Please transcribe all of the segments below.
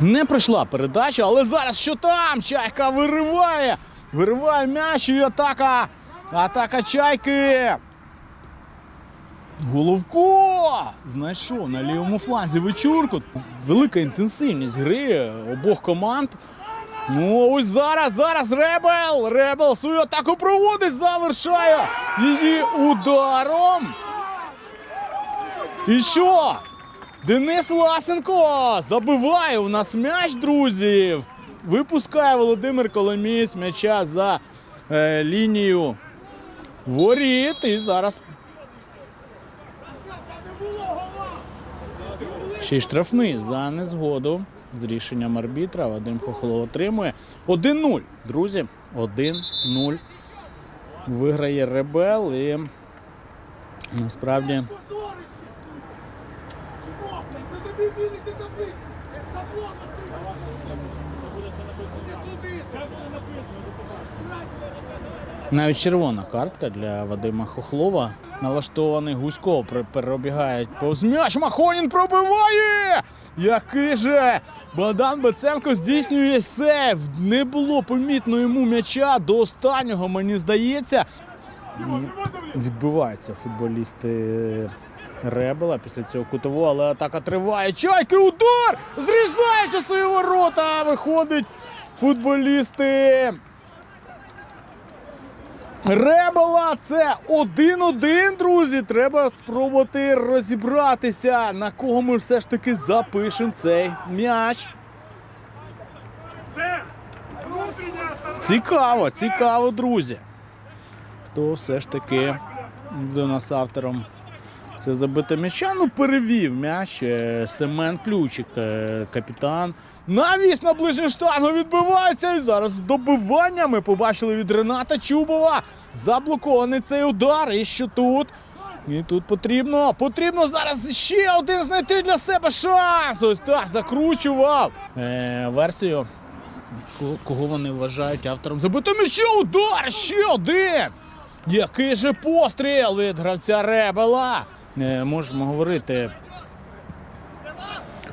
Не пройшла передача, але зараз що там? Чайка вириває. Вириває м'яч і атака. Атака чайки. Головко! Знайшов на лівому фланзі вечірку. Велика інтенсивність гри обох команд. Ну, ось зараз, зараз Ребел! Ребел свою атаку проводить, завершає її ударом. І що? Денис Власенко забиває у нас м'яч, друзі. Випускає Володимир Коломієць м'яча за е, лінію воріт. І зараз ще й штрафний за незгоду з рішенням арбітра. Вадим Хохолов отримує 1-0. Друзі, 1-0. Виграє Ребел і насправді. Навіть червона картка для Вадима Хохлова. Налаштований Гуськов перебігає повз м'яч. Махонін пробиває! Який же Богдан Беценко здійснює сейв. Не було помітно йому м'яча до останнього, мені здається. І Відбиваються футболісти Ребела після цього кутового, але атака триває. Чайки удар! Зрізаючи свої ворота! Виходить футболісти Ребела це 1-1, друзі. Треба спробувати розібратися, на кого ми все ж таки запишемо цей м'яч. Цікаво, цікаво, друзі. Хто все ж таки до нас автором це забите м'яча? Ну, перевів м'яч. е, Семен Ключик, е, капітан. Навіс на ближню штангу відбивається. І зараз добивання ми побачили від Рената Чубова. Заблокований цей удар. І що тут? І тут потрібно, потрібно зараз ще один знайти для себе шанс. Ось так закручував е, версію. Кого вони вважають автором забитими ще удар, ще один. Який же постріл від гравця Ребела. Е, можемо говорити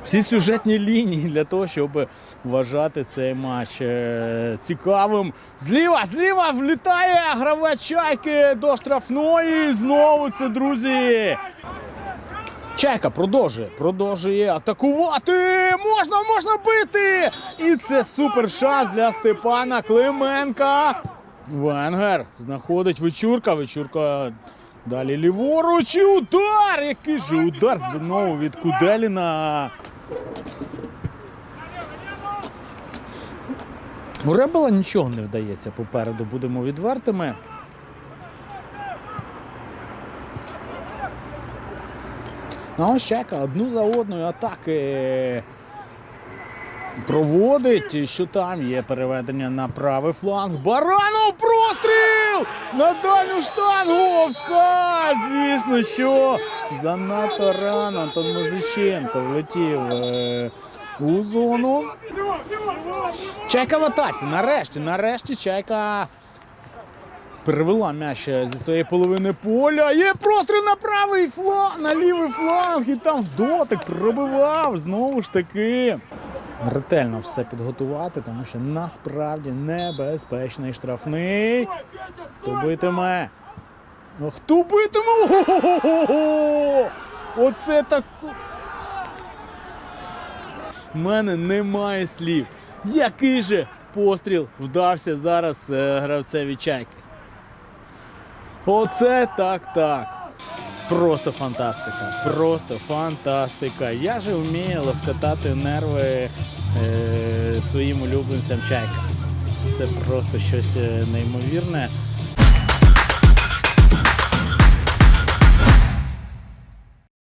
всі сюжетні лінії для того, щоб вважати цей матч е, цікавим. Зліва, зліва влітає гравець чайки до штрафної. Знову це, друзі. Чайка продовжує, продовжує атакувати. Можна, можна бити! І це супер шанс для Степана Клименка. Венгер знаходить вечірка. Вечірка далі ліворуч. І удар! Який же удар знову від Куделіна. У Ребела нічого не вдається попереду, будемо відвертими. Ну, Чека одну за одною атаки проводить. Що там є переведення на правий фланг. Баранов простріл! На дальню штангу! Офсайд! Звісно, що занадто рано Антон Музиченко влетів е, у зону. Чайка в атаці. Нарешті, нарешті чайка перевела м'яч зі своєї половини поля. Є простріл на правий фланг, на лівий фланг, і там в дотик пробивав знову ж таки. Ретельно все підготувати, тому що насправді небезпечний штрафний. Хто битиме? Ну, хто битиме? Оце так. У мене немає слів. Який же постріл вдався зараз е, гравцеві чайки. Оце так так. Просто фантастика. Просто фантастика. Я же вмію лоскотати нерви е, своїм улюбленцям чайка. Це просто щось е, неймовірне.